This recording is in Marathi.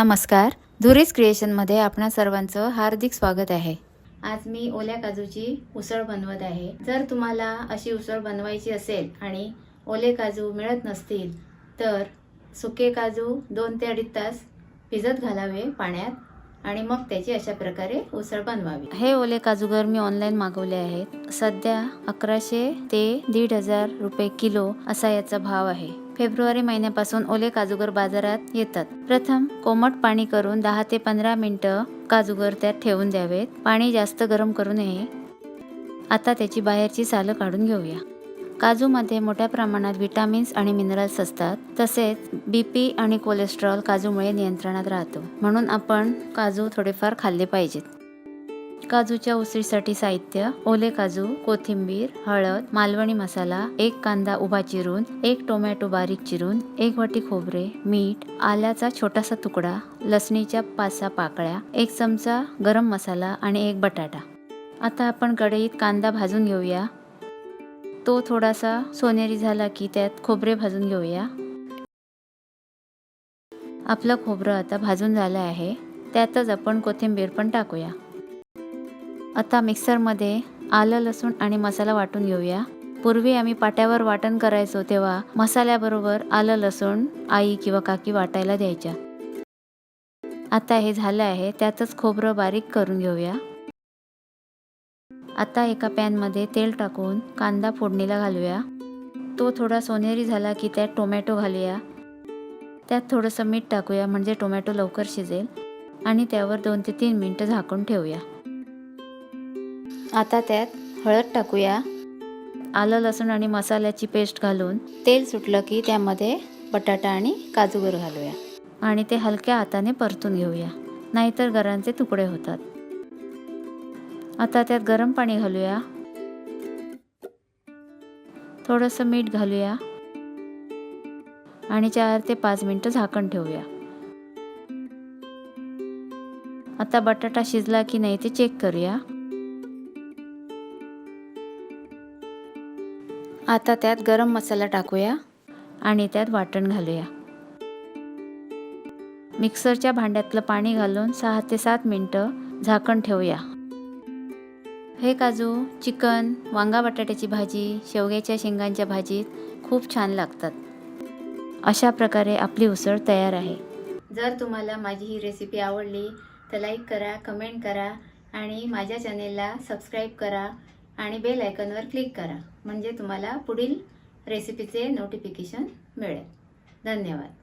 नमस्कार. धुरीज क्रिएशनमध्ये आपणा सर्वांचं हार्दिक स्वागत आहे. आज मी ओल्या काजूची उसळ बनवत आहे. जर तुम्हाला अशी उसळ बनवायची असेल आणि ओले काजू मिळत नसतील तर सुके काजू दोन ते अडीच तास भिजत घालावे पाण्यात आणि मग त्याची अशा प्रकारे उसळ बनवावी. हे ओले काजूगर मी ऑनलाईन मागवले आहेत. सध्या अकराशे ते दीड हजार रुपये किलो असा याचा भाव आहे. फेब्रुवारी महिन्यापासून ओले काजूगर बाजारात येतात. प्रथम कोमट पाणी करून दहा ते पंधरा मिनटं काजूगर त्यात ठेवून द्यावेत. पाणी जास्त गरम करू नये. आता त्याची बाहेरची सालं काढून घेऊया. काजूमध्ये मोठ्या प्रमाणात विटामिन्स आणि मिनरल्स असतात. तसेच बी पी आणि कोलेस्ट्रॉल काजूमुळे नियंत्रणात राहतो. म्हणून आपण काजू थोडेफार खाल्ले पाहिजेत. काजूच्या उसळीसाठी साहित्य ओले काजू कोथिंबीर हळद मालवणी मसाला एक कांदा उभा चिरून एक टोमॅटो बारीक चिरून एक वाटी खोबरे मीठ आल्याचा छोटासा तुकडा लसणीच्या पाच सहा पाकळ्या एक चमचा गरम मसाला आणि एक बटाटा. आता आपण कढईत कांदा भाजून घेऊया. तो थोडासा सोनेरी झाला की त्यात खोबरे भाजून घेऊया. आपलं खोबरं आता भाजून झालं आहे. त्यातच आपण कोथिंबीर पण टाकूया. आता मिक्सरमध्ये आलं लसूण आणि मसाला वाटून घेऊया. पूर्वी आम्ही पाट्यावर वाटण करायचो तेव्हा मसाल्याबरोबर आलं लसूण आई किंवा काकी वाटायला द्यायच्या. आता हे झालं आहे त्यातच खोबरं बारीक करून घेऊया. आता एका पॅनमध्ये तेल टाकून कांदा फोडणीला घालूया. तो थोडा सोनेरी झाला की त्यात टोमॅटो घालूया. त्यात थोडंसं मीठ टाकूया म्हणजे टोमॅटो लवकर शिजेल. आणि त्यावर दोन ते तीन मिनटं झाकून ठेवूया. आता त्यात हळद टाकूया. आलं लसूण आणि मसाल्याची पेस्ट घालून. तेल सुटलं की त्यामध्ये बटाटा आणि काजूगर घालूया. आणि ते हलक्या हाताने परतून घेऊया. नाहीतर गरांचे तुकडे होतात. आता त्यात गरम पाणी घालूया. थोडंसं मीठ घालूया. आणि चार ते पाच मिनटं झाकण ठेवूया. आता बटाटा शिजला की नाही ते चेक करूया. आता त्यात गरम मसाला टाकूया आणि त्यात वाटण घालूया. मिक्सरच्या भांड्यातलं पाणी घालून सहा ते सात मिनटं झाकण ठेवूया. हे काजू चिकन वांगा बटाट्याची भाजी शेवग्याच्या शेंगांच्या भाजीत खूप छान लागतात. अशा प्रकारे आपली उसळ तयार आहे. जर तुम्हाला माझी ही रेसिपी आवडली तर लाईक करा कमेंट करा आणि माझ्या चॅनेलला सबस्क्राईब करा. आणि बेल आयकॉनवर क्लिक करा. म्हणजे तुम्हाला पुढील रेसिपीचे नोटिफिकेशन मिळेल. धन्यवाद.